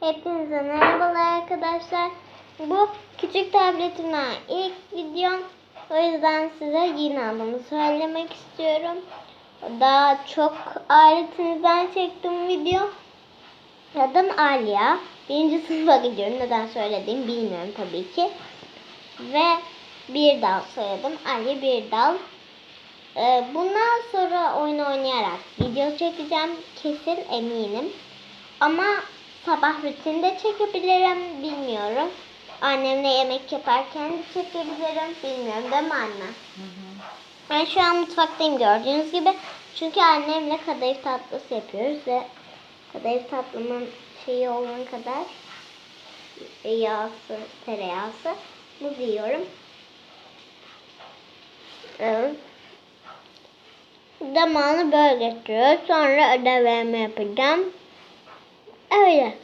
Hepinize merhabalar arkadaşlar. Bu küçük tabletimden ilk videom. O yüzden size yine aldığımı söylemek istiyorum. Daha çok aletinizden çektim video. Adım Aliya. Birinci sınıfa gidiyorum. Neden söylediğimi bilmiyorum tabii ki. Ve bir dal soyadım. Ali bir dal. Ee, bundan sonra oyun oynayarak video çekeceğim. Kesin eminim. Ama sabah rutinde çekebilirim. Bilmiyorum. Annemle yemek yaparken de çekebilirim. Bilmiyorum değil mi anne? Ben şu an mutfaktayım gördüğünüz gibi. Çünkü annemle kadayıf tatlısı yapıyoruz ve kadayıf tatlımın şeyi olan kadar yağsı, tereyağısı muz yiyorum. Evet. Zamanı böyle geçiyor. Sonra ödevlerimi yapacağım. Öyle.